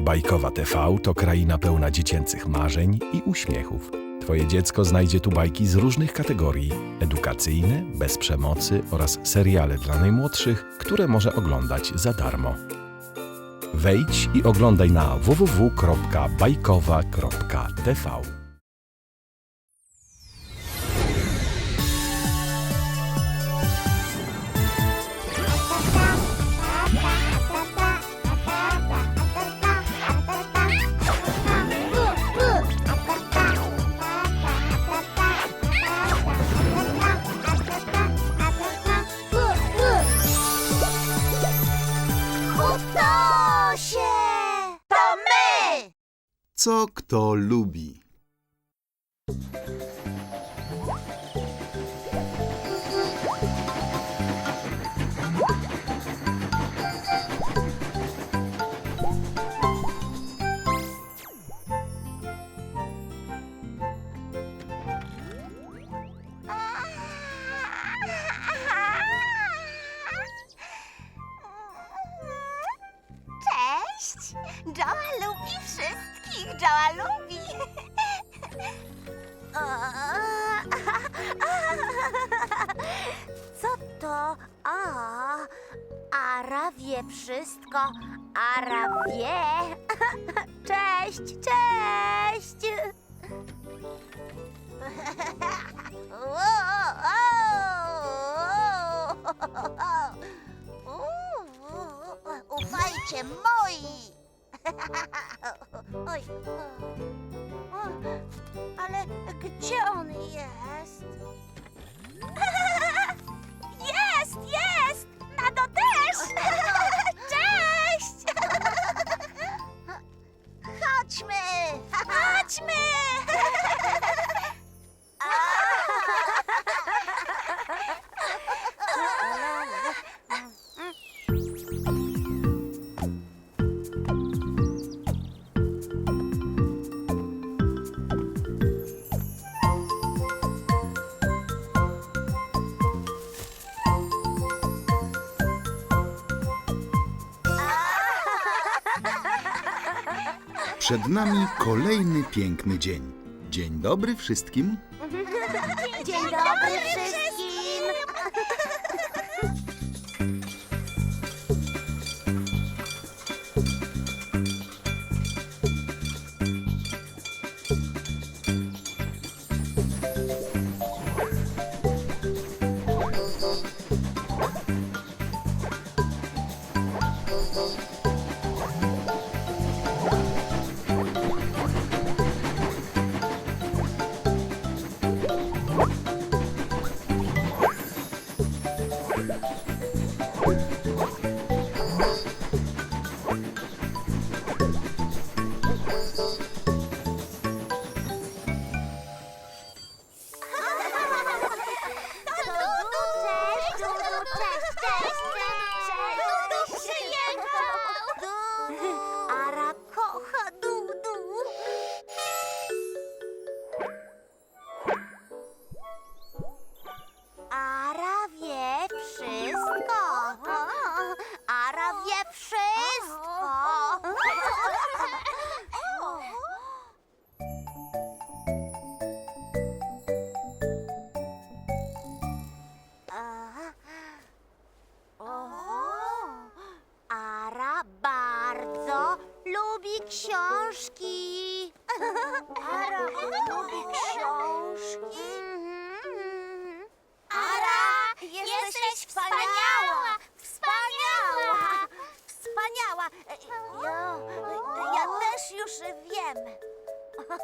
Bajkowa TV to kraina pełna dziecięcych marzeń i uśmiechów. Twoje dziecko znajdzie tu bajki z różnych kategorii: edukacyjne, bez przemocy oraz seriale dla najmłodszych, które może oglądać za darmo. Wejdź i oglądaj na www.bajkowa.tv. kto lubi? Joa lubi wszystkich! Joa lubi! Co to? A, Ara wie wszystko. Ara wie. Cześć, cześć! Ufajcie moi! Oj. Ale gdzie on? Jest, Przed nami kolejny piękny dzień. Dzień dobry wszystkim. Dzień dobry wszystkim!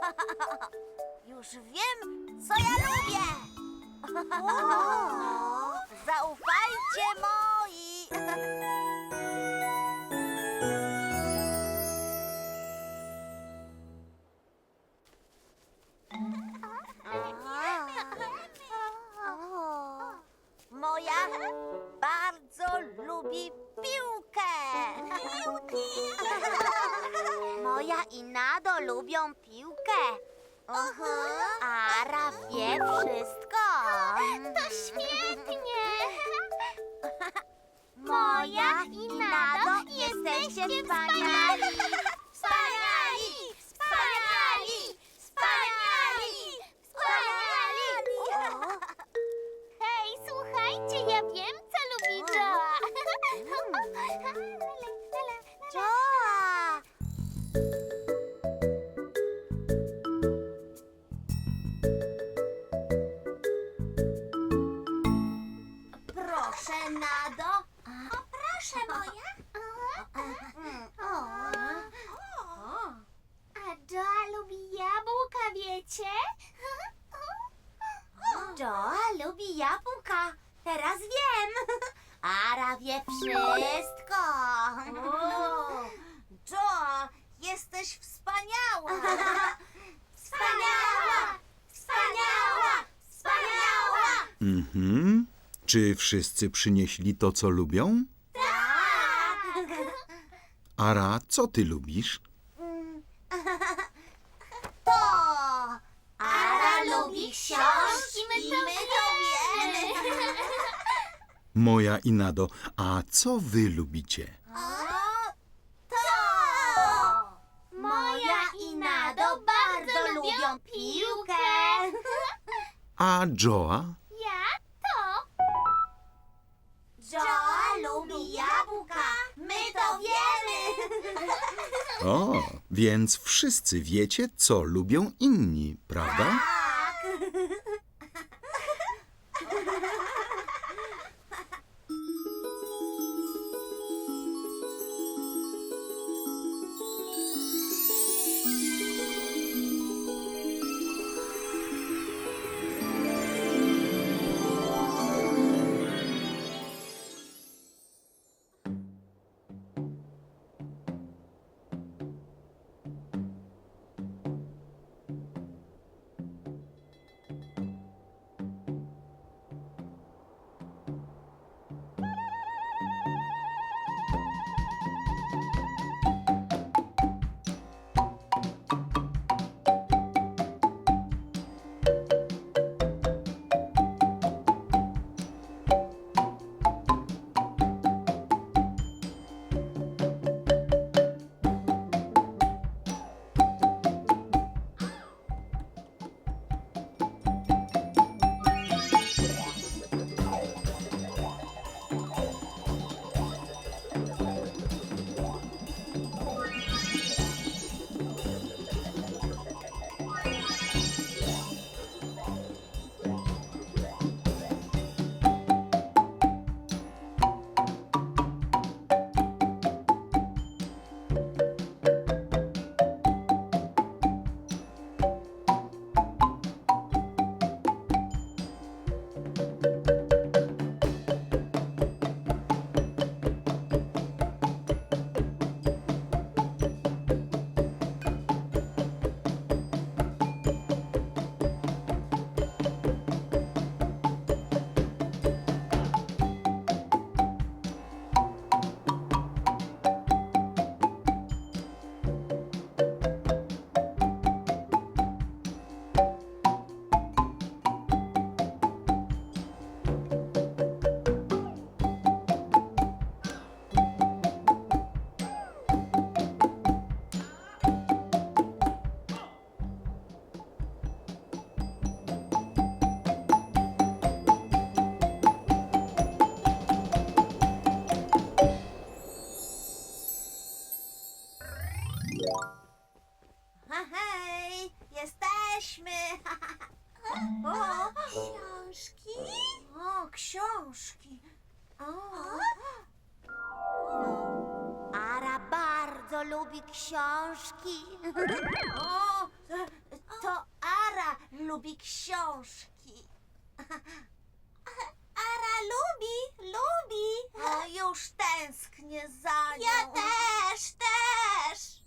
Już wiem, co ja lubię. Zaufajcie moi! Ara proszę, moja. O. A Joa lubi jabłka, wiecie? Joa lubi jabłka. Teraz wiem. Ara wie wszystko. Joa, jesteś wspaniała. Wspaniała! Wspaniała! Wspaniała! Mhm. Czy wszyscy przynieśli to, co lubią? Ara, co ty lubisz? To! Ara lubi książki, my to, wiemy. Moja i Nado, a co wy lubicie? To! Moja i Nado bardzo lubią piłkę. A Joa? O, więc wszyscy wiecie, co lubią inni, prawda? Lubi książki. O, to Ara lubi książki. Ara lubi, lubi. O, już tęsknię za nią. Ja też, też.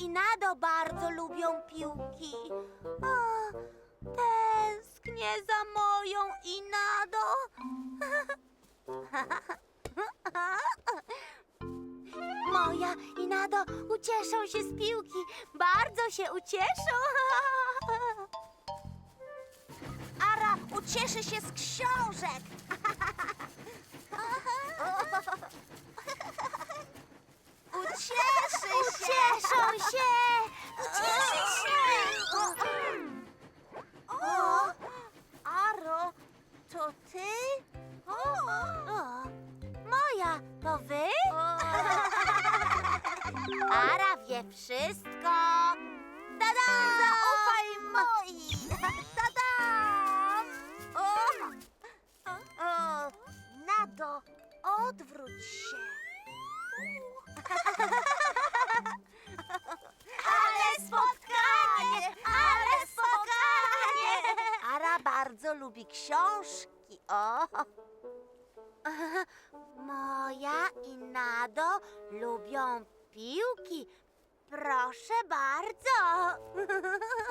I Nado bardzo lubią piłki. O, tęsknię za moją i Nado. Moja i Nado ucieszą się z piłki. Bardzo się ucieszą. Ara ucieszy się z książek. Ucieszy się. Ucieszy się. O, Aro, to ty? O, moja, to wy? Ara wie wszystko. Tada! Zaufaj moi. Tada! O, o, Nado, odwróć się. bardzo lubi książki. O! Moja i Nado lubią piłki. Proszę bardzo.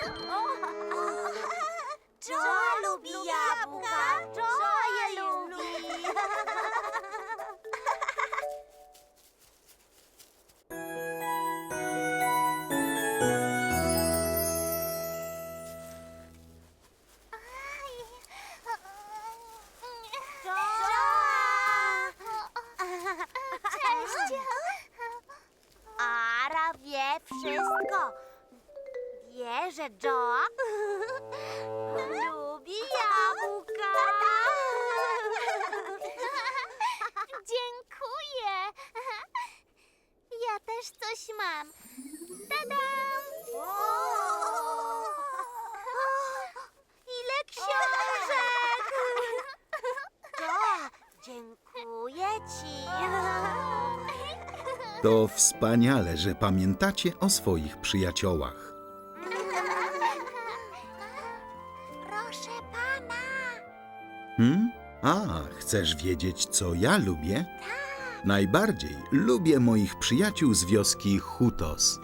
Joa lubi jabłka. Że Joa lubi jabłka. Dziękuję. Ja też coś mam. Tadam! Ile książek! Joa, dziękuję ci. To wspaniale, że pamiętacie o swoich przyjaciołach. A, chcesz wiedzieć, co ja lubię? Najbardziej lubię moich przyjaciół z wioski Hutos.